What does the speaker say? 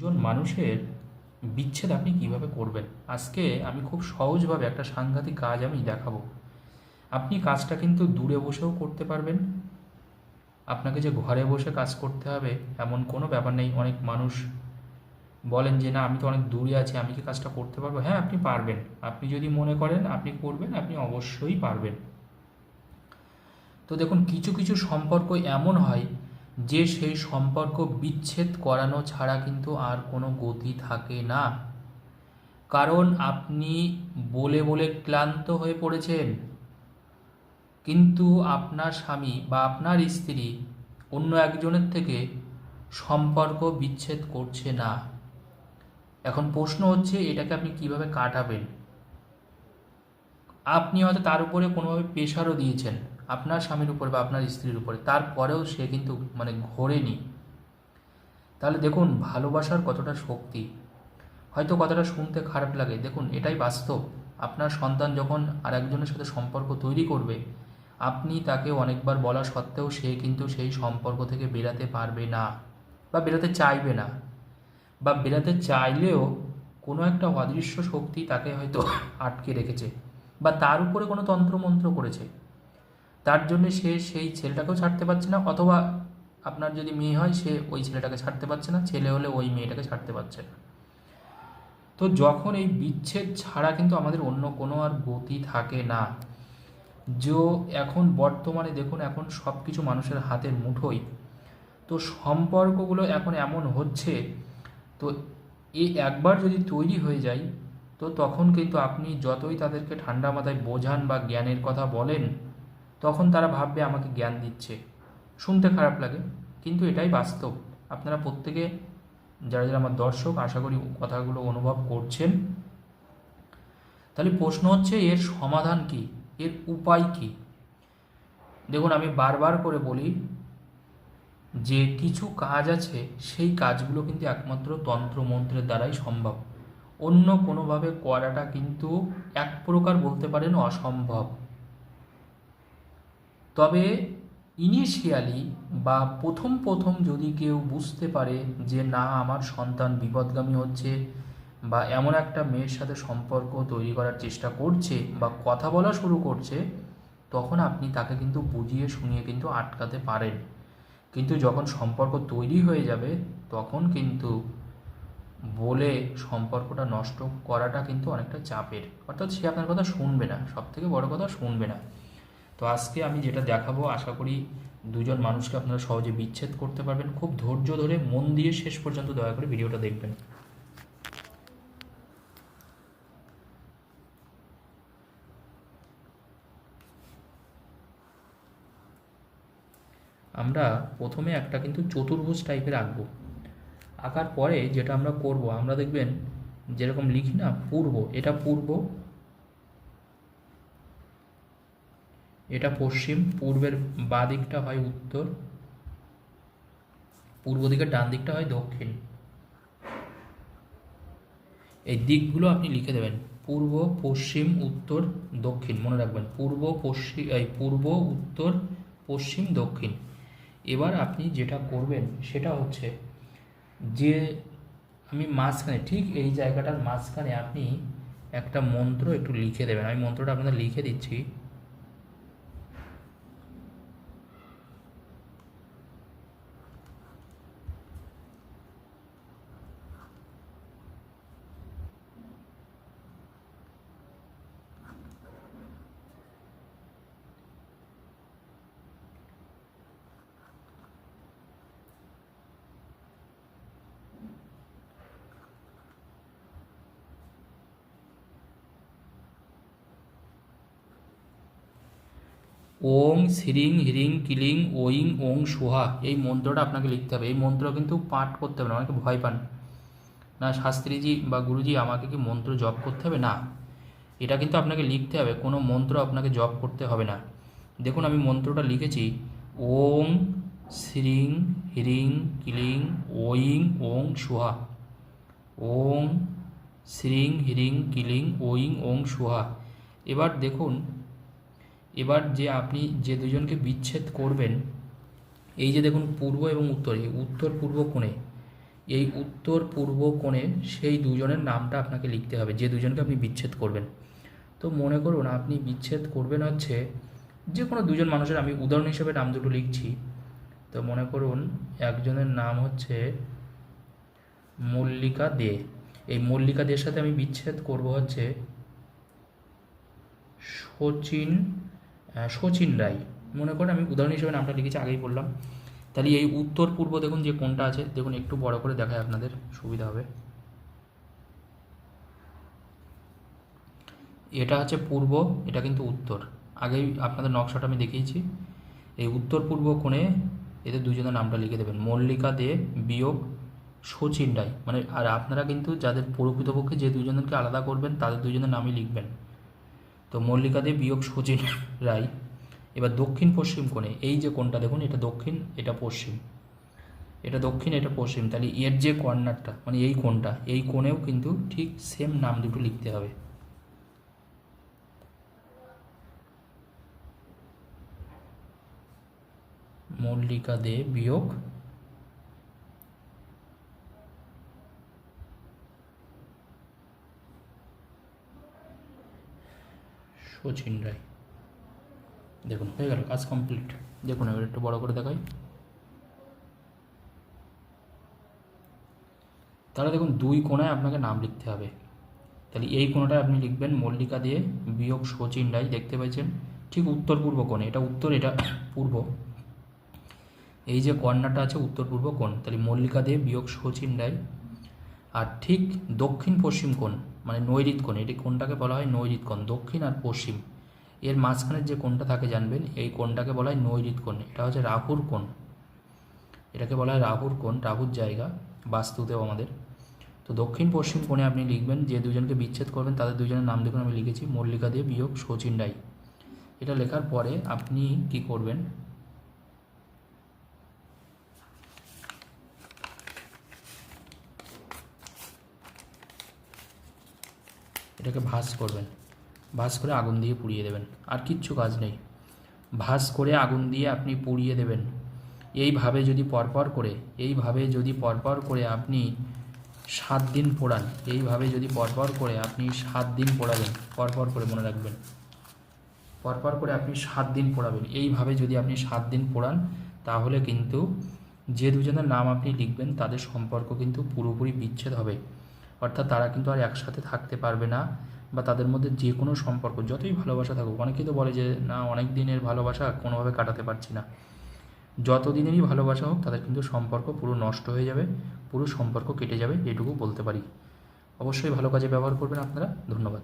একজন মানুষের বিচ্ছেদ আপনি কীভাবে করবেন? আজকে আমি খুব সহজভাবে একটা সাংঘাতিক কাজ আমি দেখাবো। আপনি কাজটা কিন্তু দূরে বসেও করতে পারবেন। আপনাকে যে ঘরে বসে কাজ করতে হবে এমন কোনো ব্যাপার নেই। অনেক মানুষ বলেন যে, না, আমি তো অনেক দূরে আছি, আমি কি কাজটা করতে পারব? হ্যাঁ আপনি পারবেন। আপনি যদি মনে করেন আপনি করবেন, আপনি অবশ্যই পারবেন। তো দেখুন, কিছু কিছু সম্পর্ক এমন হয় যে সেই সম্পর্ক বিচ্ছেদ করানো ছাড়া কিন্তু আর কোনো গতি থাকে না। কারণ আপনি বলে বলে ক্লান্ত হয়ে পড়েছেন। কিন্তু আপনার স্বামী বা আপনার স্ত্রী অন্য একজনের থেকে সম্পর্ক বিচ্ছেদ করছে না। এখন প্রশ্ন হচ্ছে, এটাকে আপনি কীভাবে কাটাবেন? আপনি হয়তো তার উপরে কোনোভাবে প্রেশারও দিয়েছেন। আপনার স্বামীর উপরে বা আপনার স্ত্রীর উপরে। তারপরেও সে কিন্তু মানে ঘোরেনি। তাহলে দেখুন, ভালোবাসার কতটা শক্তি। হয়তো কথাটা শুনতে খারাপ লাগে। দেখুন, এটাই বাস্তব। আপনার সন্তান যখন আর একজনের সাথে সম্পর্ক তৈরি করবে, আপনি তাকে অনেকবার বলা সত্ত্বেও সে কিন্তু সেই সম্পর্ক থেকে বেরাতে পারবে না বা বেরোতে চাইবে না। বা বেরাতে চাইলেও কোনো একটা অদৃশ্য শক্তি তাকে হয়তো আটকে রেখেছে বা তার উপরে কোনো তন্ত্রমন্ত্র করেছে। তার জন্য সে সেই ছেলেটাকেও ছাড়তে পারছে না, অথবা আপনার যদি মেয়ে হয়, সে ওই ছেলেটাকে ছাড়তে পারছে না, ছেলে হলে ওই মেয়েটাকে ছাড়তে পারছে না। তো যখন এই বিচ্ছেদ ছাড়া কিন্তু আমাদের অন্য কোনো আর গতি থাকে না। যে এখন বর্তমানে দেখুন, এখন সব কিছু মানুষের হাতের মুঠোই তো সম্পর্কগুলো এখন এমন হচ্ছে, তো এ একবার যদি তৈরি হয়ে যায়, তো তখন কিন্তু আপনি যতই তাদেরকে ঠান্ডা মাথায় বোঝান বা জ্ঞানের কথা বলেন তখন তারা ভাববে আমাকে জ্ঞান দিচ্ছে। শুনতে খারাপ লাগে, কিন্তু এটাই বাস্তব। আপনারা প্রত্যেকে, যারা যারা আমার দর্শক, আশা করি কথাগুলো অনুভব করছেন, তাহলে প্রশ্ন হচ্ছে, এর সমাধান কি? এর উপায় কি? দেখুন, আমি বারবার করে বলি, যে কিছু কাজ আছে, সেই কাজগুলো কিন্তু একমাত্র তন্ত্রমন্ত্রের দ্বারাই সম্ভব। অন্য কোনোভাবে করাটা কিন্তু এক প্রকার বলতে পারেন অসম্ভব। তবে ইনিশিয়ালি বা প্রথম প্রথম যদি কেউ বুঝতে পারে যে না, আমার সন্তান বিপদগামী হচ্ছে বা এমন একটা মেয়ের সাথে সম্পর্ক তৈরি করার চেষ্টা করছে বা কথা বলা শুরু করছে, তখন আপনি তাকে কিন্তু বুঝিয়ে শুনিয়ে কিন্তু আটকাতে পারেন। কিন্তু যখন সম্পর্ক তৈরি হয়ে যাবে, তখন কিন্তু বলে সম্পর্কটা নষ্ট করাটা কিন্তু অনেকটা চাপের। অর্থাৎ সে আপনার কথা শুনবে না সব থেকে বড় কথা শুনবে না। তো আজকে আমি যেটা দেখাবো, আশা করি দুজন মানুষকে আপনারা সহজে বিচ্ছেদ করতে পারবেন। খুব ধৈর্য ধরে মন দিয়ে শেষ পর্যন্ত দয়া করে ভিডিওটা দেখবেন। আমরা প্রথমে একটা কিন্তু চতুর্ভুজ টাইপের আঁকবো। আঁকার পরে যেটা আমরা করব, আমরা দেখবেন যেরকম লিখি না, পূর্ব, এটা পূর্ব এটা পশ্চিম, পূর্বের বাঁ দিকটা হয় উত্তর, পূর্ব দিকের ডান দিকটা হয় দক্ষিণ। এই দিকগুলো আপনি লিখে দেবেন, পূর্ব, পশ্চিম, উত্তর, দক্ষিণ, মনে রাখবেন, পূর্ব পশ্চিম এই পূর্ব, উত্তর, পশ্চিম, দক্ষিণ। এবার আপনি যেটা করবেন সেটা হচ্ছে যে আমি মাঝখানে, ঠিক এই জায়গাটার মাঝখানে আপনি একটা মন্ত্র একটু লিখে দেবেন। আমি মন্ত্রটা আপনাদের লিখে দিচ্ছি। ওং শ্রীং হ্রিং কিলিং ওইং ওং সুহা। এই মন্ত্রটা আপনাকে লিখতে হবে। এই মন্ত্র কিন্তু পাঠ করতে হবে না অনেকে ভয় পান। না, শাস্ত্রীজি বা গুরুজি আমাকে কি মন্ত্র জপ করতে হবে? না। এটা কিন্তু আপনাকে লিখতে হবে, কোনো মন্ত্র আপনাকে জপ করতে হবে না। দেখুন, আমি মন্ত্রটা লিখেছি। ওং শ্রীং হ্রিং কিলিং ওইং ওং সুহা। ওং শ্রীং হ্রিং কিলিং ওইং ওং সুহা। এবার দেখুন এবার যে আপনি যে দুজনকে বিচ্ছেদ করবেন এই যে দেখুন পূর্ব এবং উত্তর এই উত্তর পূর্ব কোণে এই উত্তর পূর্ব কোণে সেই দুজনের নামটা আপনাকে লিখতে হবে যে দুজনকে আপনি বিচ্ছেদ করবেন। তো মনে করুন আপনি বিচ্ছেদ করবেন হচ্ছে যে কোনো দুজন মানুষের আমি উদাহরণ হিসেবে নাম দুটো লিখছি। তো মনে করুন একজনের নাম হচ্ছে মল্লিকা দে। এই মল্লিকা দের সাথে আমি বিচ্ছেদ করব হচ্ছে আহ, শচীন রায়। মনে করেন আমি উদাহরণ হিসেবে নামটা লিখেছি, আগেই বললাম। তাহলে এই উত্তর পূর্ব দেখুন যে কোনটা আছে, দেখুন একটু বড় করে দেখায় আপনাদের, সুবিধা হবে। এটা হচ্ছে পূর্ব, এটা কিন্তু উত্তর। আগেই আপনাদের নকশাটা আমি দেখিয়েছি। এই উত্তর পূর্ব কোণে এদের দুজনের নামটা লিখে দেবেন। মল্লিকা দে বিয়োগ শচীন রায়। মানে আর আপনারা কিন্তু যাদের প্রকৃতপক্ষে যে দুজনকে আলাদা করবেন, তাদের দুজনের নামই লিখবেন। তো মল্লিকা দে বিয়োগ শচীন রায়। এবার দক্ষিণ পশ্চিম কোণে, এই যে কোণটা দেখুন, এটা দক্ষিণ, এটা পশ্চিম। এটা দক্ষিণ, এটা পশ্চিম। তাহলে এর যে কর্নারটা মানে এই কোণটা, এই কোণেও কিন্তু ঠিক সেম নাম দুটো লিখতে হবে। মল্লিকা দে বিয়োগ শচীন রায় দেখুন, হয়ে গেল কাজ কমপ্লিট। দেখুন, এবার একটু বড় করে দেখাই। তাহলে দেখুন, দুই কোণায় আপনাকে নাম লিখতে হবে। তাহলে এই কোণাটায় আপনি লিখবেন মল্লিকা দিয়ে বিয়োগ শচীন রায় দেখতে পাচ্ছেন ঠিক উত্তর পূর্ব কোণে। এটা উত্তর, এটা পূর্ব। এই যে কর্নারটা আছে, উত্তর পূর্ব কোণ। তাহলে মল্লিকা দিয়ে বিয়োগ শচীন রায় আর ঠিক দক্ষিণ পশ্চিম কোণ। মানে নৈরিত কোণ, এটি কোনটাকে বলা হয় নৈরিত কোণ, দক্ষিণ আর পশ্চিম। এর মাঝখানের যে কোণটা থাকে জানবেন, এই কোণটাকে বলা হয় নৈরিত কোণ, এটা হচ্ছে রাহুর কোণ। এটাকে বলা হয় রাহুর কোণ, রাহুর জায়গা, বাস্তুতেও আমাদের। তো দক্ষিণ পশ্চিম কোণে আপনি লিখবেন, যে দুজনকে বিচ্ছেদ করবেন, তাদের দুজনের নাম দেখুন, আমি লিখেছি মল্লিকা দিয়ে বিয়োগ শচীন রায়। এটা লেখার পরে আপনি কি করবেন এটাকে ভাঁজ করবেন। ভাঁজ করে আগুন দিয়ে পুড়িয়ে দেবেন। আর কিচ্ছু কাজ নেই। ভাঁজ করে আগুন দিয়ে আপনি পুড়িয়ে দেবেন। এইভাবে যদি পরপর করে, এইভাবে যদি পরপর করে আপনি সাত দিন পোড়ান, এইভাবে যদি পরপর করে আপনি সাত দিন পোড়াবেন, পরপর করে মনে রাখবেন। পরপর করে আপনি সাত দিন পোড়াবেন। এইভাবে যদি আপনি সাত দিন পোড়ান, তাহলে কিন্তু যে দুজনের নাম আপনি লিখবেন, তাদের সম্পর্ক কিন্তু পুরোপুরি বিচ্ছেদ হবে। অর্থাৎ তারা কিন্তু আর একসাথে থাকতে পারবে না বা তাদের মধ্যে যে কোনো সম্পর্ক, যতই ভালোবাসা থাকুক, অনেকেই তো বলে যে, না, অনেক দিনের ভালোবাসা কোনোভাবে কাটাতে পারছি না। যত দিনেরই ভালোবাসা হোক, তাদের কিন্তু সম্পর্ক পুরো নষ্ট হয়ে যাবে, পুরো সম্পর্ক কেটে যাবে, এটুকু বলতে পারি। অবশ্যই ভালো কাজে ব্যবহার করবেন আপনারা। ধন্যবাদ।